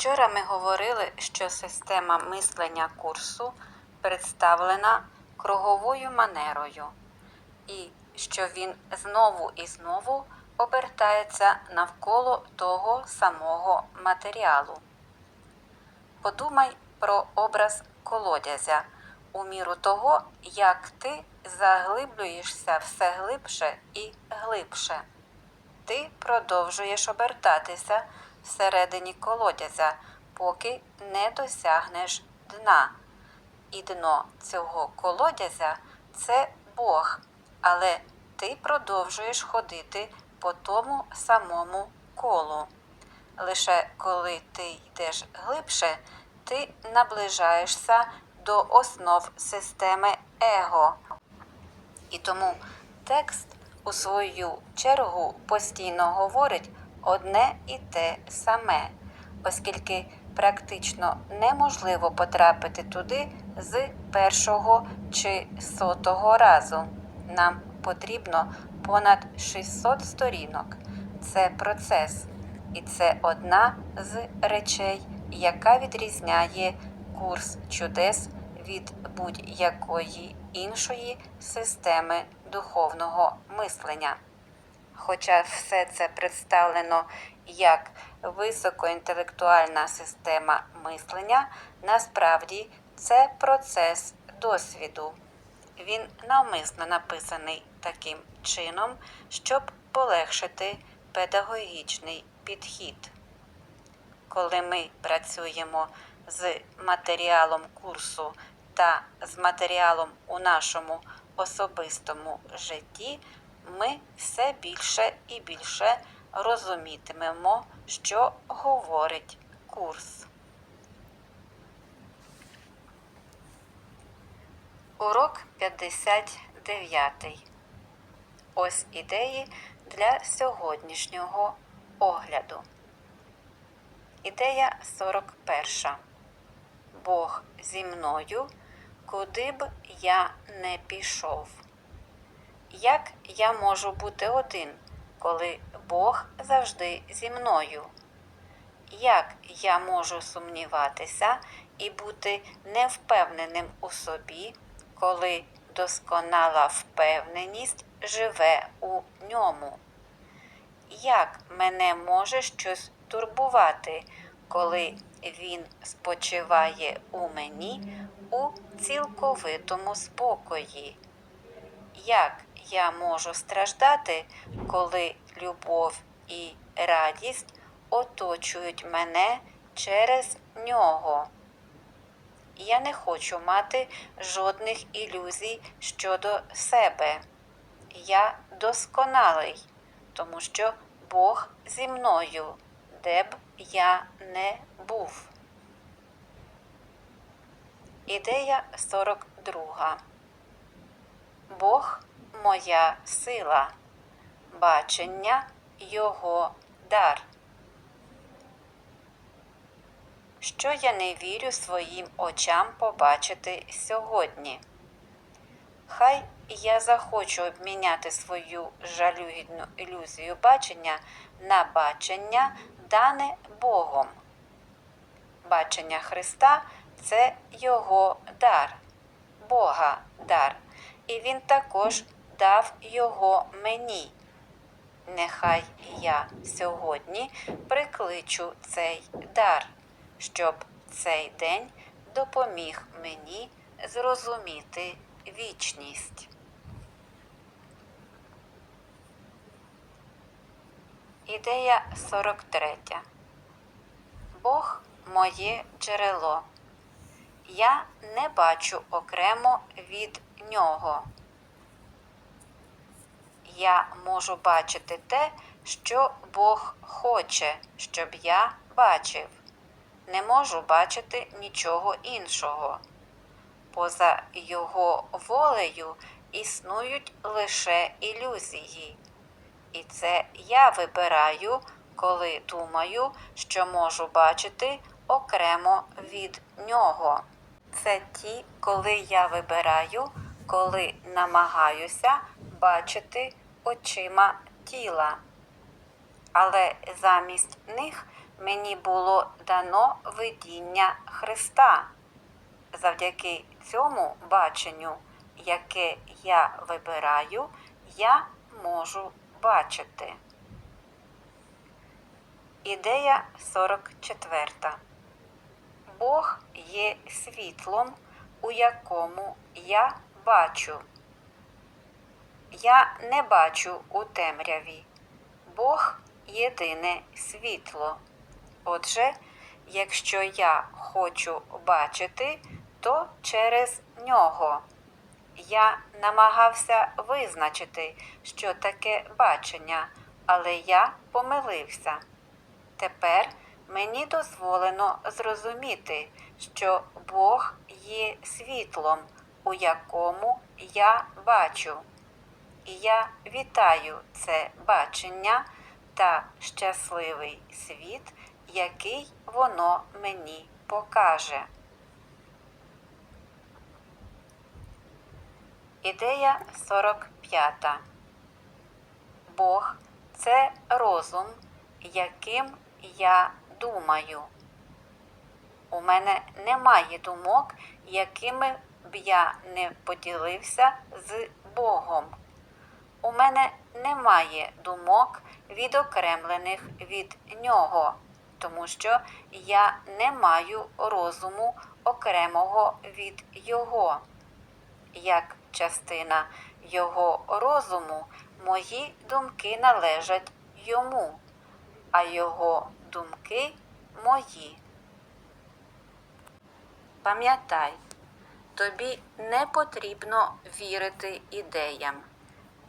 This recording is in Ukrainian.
Вчора ми говорили, що система мислення курсу представлена круговою манерою, і що він знову і знову обертається навколо того самого матеріалу. Подумай про образ колодязя у міру того, як ти заглиблюєшся все глибше і глибше. Ти продовжуєш обертатися всередині колодязя, поки не досягнеш дна. І дно цього колодязя це Бог, але ти продовжуєш ходити по тому самому колу. Лише коли ти йдеш глибше, ти наближаєшся до основ системи его. І тому текст у свою чергу постійно говорить одне і те саме, оскільки практично неможливо потрапити туди з першого чи сотого разу. Нам потрібно понад 600 сторінок. Це процес, і це одна з речей, яка відрізняє курс чудес від будь-якої іншої системи духовного мислення. Хоча все це представлено як високоінтелектуальна система мислення, насправді це процес досвіду. Він навмисно написаний таким чином, щоб полегшити педагогічний підхід. Коли ми працюємо з матеріалом курсу та з матеріалом у нашому особистому житті, ми все більше і більше розумітимемо, що говорить курс. Урок 59. Ось ідеї для сьогоднішнього огляду. Ідея 41. Бог зі мною, куди б я не пішов. Як я можу бути один, коли Бог завжди зі мною? Як я можу сумніватися і бути невпевненим у собі, коли досконала впевненість живе у ньому? Як мене може щось турбувати, коли він спочиває у мені у цілковитому спокої? Як я можу страждати, коли любов і радість оточують мене через нього? Я не хочу мати жодних ілюзій щодо себе. Я досконалий, тому що Бог зі мною, де б я не був. Ідея 42. Бог моя сила, бачення Його дар. Що я не вірю своїм очам побачити сьогодні? Хай я захочу обміняти свою жалюгідну ілюзію бачення на бачення, дане Богом. Бачення Христа це Його дар, Бога дар, і Він також дав його мені. Нехай я сьогодні прикличу цей дар, щоб цей день допоміг мені зрозуміти вічність. Ідея 43. Бог моє джерело. Я не бачу окремо від нього. Я можу бачити те, що Бог хоче, щоб я бачив. Не можу бачити нічого іншого. Поза його волею існують лише ілюзії. І це я вибираю, коли думаю, що можу бачити окремо від нього. Це ті, коли я вибираю, коли намагаюся бачити очима тіла. Але замість них мені було дано видіння Христа. Завдяки цьому баченню, яке я вибираю, я можу бачити. Ідея 44. Бог є світлом, у якому я бачу. Я не бачу у темряві. Бог єдине світло. Отже, якщо я хочу бачити, то через нього. Я намагався визначити, що таке бачення, але я помилився. Тепер мені дозволено зрозуміти, що Бог є світлом, у якому я бачу. І я вітаю це бачення та щасливий світ, який воно мені покаже. Ідея 45. Бог це розум, яким я думаю. У мене немає думок, якими б я не поділився з Богом. У мене немає думок, відокремлених від нього, тому що я не маю розуму окремого від Його. Як частина Його розуму, мої думки належать йому, а його думки мої. Пам'ятай, тобі не потрібно вірити ідеям.